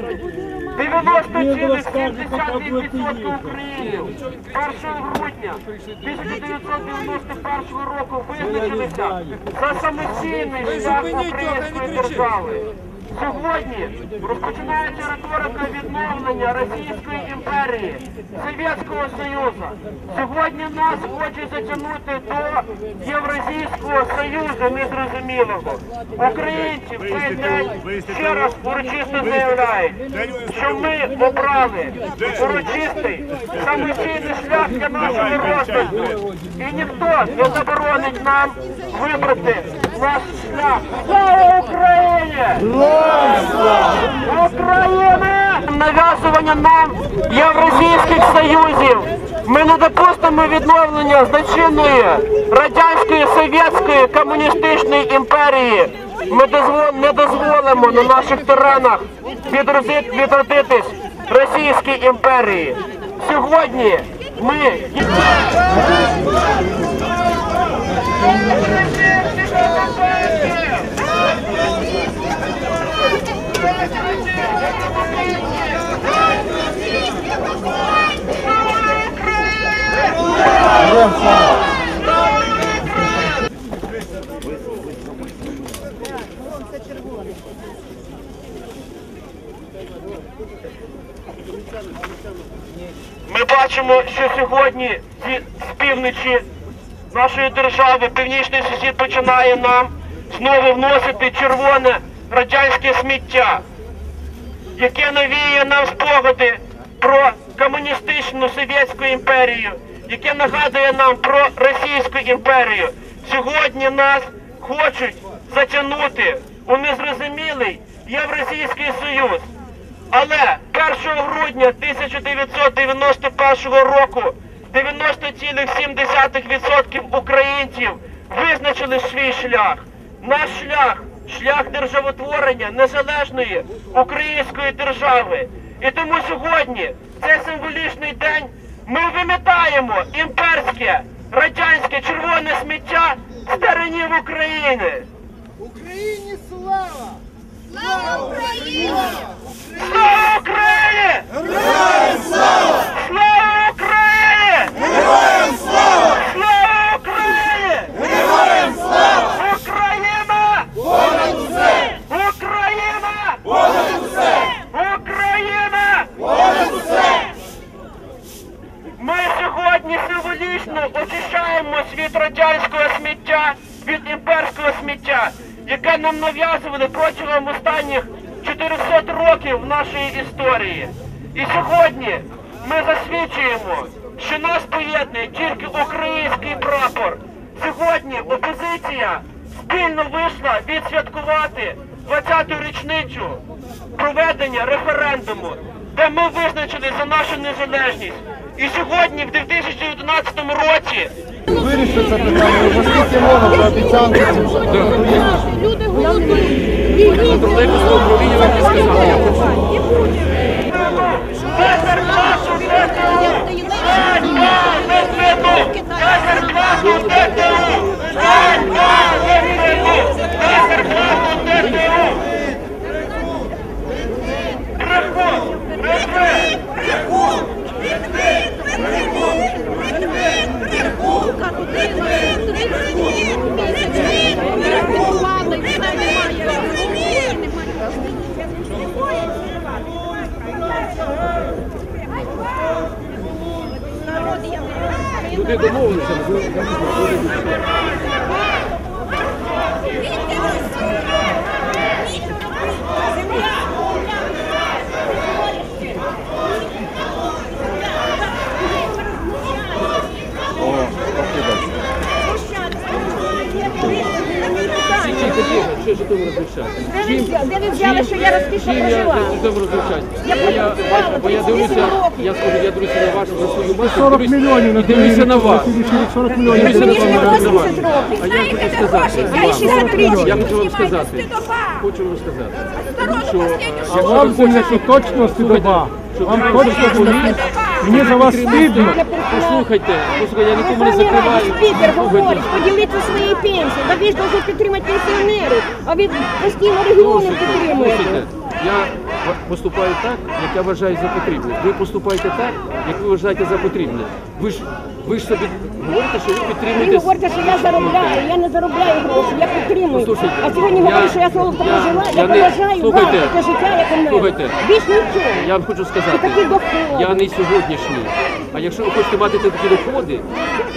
всеукраїнського референдуму України. 90,7% українців 1 грудня 1991 року визначилися за самостійний шлях української держави. Сьогодні розпочинається риторика відновлення Російської імперії, Совєтського Союзу. Сьогодні нас хочуть затягнути до Євразійського Союзу незрозумілого. Українці в цей день ще раз урочисто заявляють, що ми обрали урочистий самостійний шлях для нашого розвитку. І ніхто не заборонить нам вибрати наш шлях. Слава Україні! Україна! Нав'язування нам євразійських союзів. Ми не допустимо відновлення злочинної радянської, совєтської, комуністичної імперії. Ми не дозволимо на наших теренах відродитись Російській імперії. Сьогодні ми Ми бачимо, що сьогодні з півночі нашої держави північний сусід починає нам знову вносити червоне радянське сміття, яке навіє нам спогади про комуністичну совєтську імперію, яке нагадує нам про Російську імперію. Сьогодні нас хочуть затягнути у незрозумілий Євразійський Союз. Але 1 грудня 1991 року 90,7% українців визначили свій шлях. Наш шлях шлях державотворення незалежної української держави. І тому сьогодні, цей символічний день, ми вимітаємо імперське радянське червоне сміття з теренів України. Україні слава! Слава Україні! Слава Україні! Героям слава! Слава Україні! Героям слава! Україна! Понад усе! Україна! Понад усе! Україна! Понад усе! Ми сьогодні символічно очищаємо від радянського сміття, від імперського сміття, яке нам нав'язували протягом останніх 400 років нашої історії. І сьогодні ми засвідчуємо, що нас поєднує тільки український прапор. Сьогодні опозиція спільно вийшла відсвяткувати 20-ту річницю проведення референдуму, де ми визначили за нашу незалежність. І сьогодні, в 2011 році, Вирішити це питання, вже скільки можна про обіцянки цим Люди голодують. тролейбусного управління вам не сказали. Люди домовилися. Що ви взяли- що я розкішно прожила? Я Бо я, працювала бо я 38 дивлюся, років. я скажу, я дивлюся на вашу, на свою матір, 40 дивлюсь- мільйонів на і дивлюся на вас. 40 мільйонів. Дивлюся на Мені свою 80 років. А я хочу сказати, Я 63 років. я хочу вам сказати, хочу вам сказати, що А вам це не що точно стидоба. Вам точно стидоба. Мені за вас стидно. послухайте, послухайте, я нікому не закриваю. Спікер говорить, поділіться своєю пенсією. Та ви ж повинні підтримати пенсіонерів, а ви постійно регіони підтримуєте. Я поступаю так, як я вважаю за потрібне. Ви поступаєте так, як ви вважаєте за потрібне. Ви ж ви ж собі говорите, що ви підтримуєте. Ви говорите, що я заробляю, я не заробляю гроші, я підтримую. Послухайте, А сьогодні я- говорю, що я золото я- прожила, я я не- поважаю слухайте, вам, таке життя, як у мене. слухайте. Більш нічого. Я вам хочу сказати, І такі доходи. я не сьогоднішній. А якщо ви хочете мати такі доходи,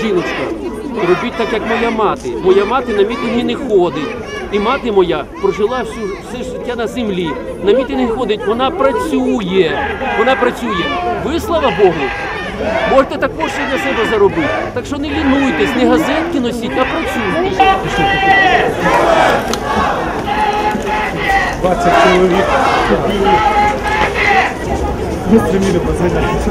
жіночка, робіть так, як моя мати. Моя мати на мітинги не ходить. І мати моя прожила всю все життя на землі. На мітинги ходить, вона працює. Вона працює. Ви, слава Богу, можете також і для себе заробити. Так що не лінуйтесь, не газетки носіть, а працюйте. 20 чоловік. Стремили позаняти.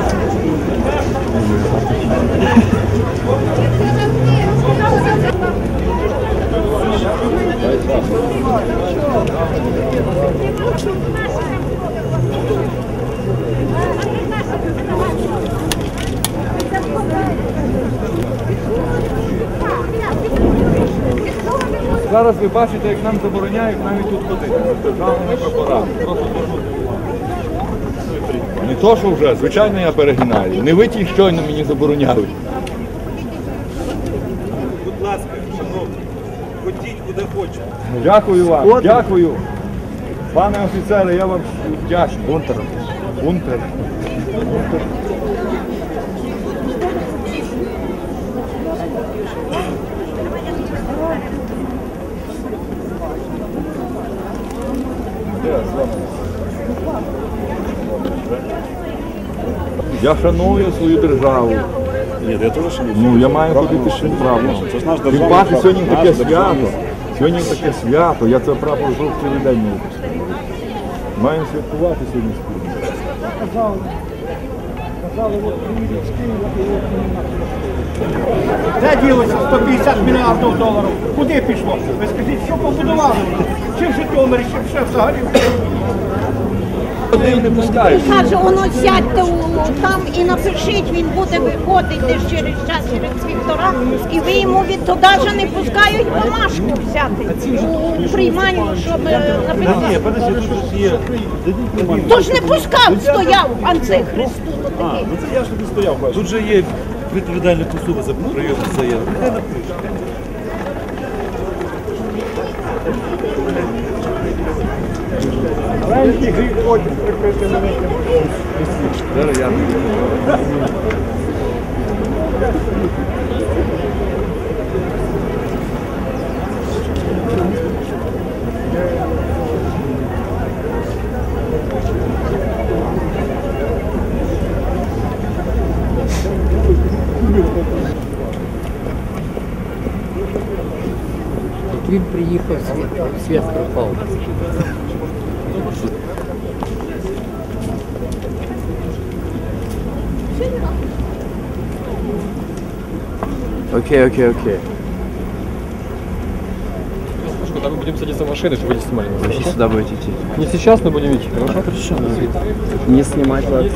Зараз ви бачите, як нам забороняють навіть тут ходити державними прапорами. Не то, що вже, звичайно, я перегинаю. Не ви ті щойно мені забороняли. Хочете. Дякую вам, дякую. Пане офіцере, я вам вдячний. Бунтер. Бунтер. Я шаную свою державу. Ні, я теж шаную. Ну, я маю ходити ще правильно. Це ж наш Тим паче сьогодні таке свято. Сьогодні таке свято. Я це прапор жовтий день не випустив. Маємо святкувати сьогодні спільно. Де ділося 150 мільярдів доларів? Куди пішло? Ви скажіть, що побудували? Чи в Житомирі, чи ще взагалі? Один не пускають. Каже, воно сядьте там і напишіть, він буде виходити через час, через півтора, і ви йому від навіть не пускають бумажку взяти у прийманню, щоб е, написати. Тож не пускав, стояв антихрист тут А, такий. ну це я ж не стояв. бачу. Тут же є відповідальна особа за прийом заяв. Нехай напише. Маленький гріх хочуть прикрити великим. Зараз я. Він приїхав, світ, світ пропав. Окей, окей, окей. Когда мы будем садиться в машины, чтобы не снимали. Вы сюда будете идти. Не сейчас, но будем идти. Хорошо? Хорошо. Не снимать вообще.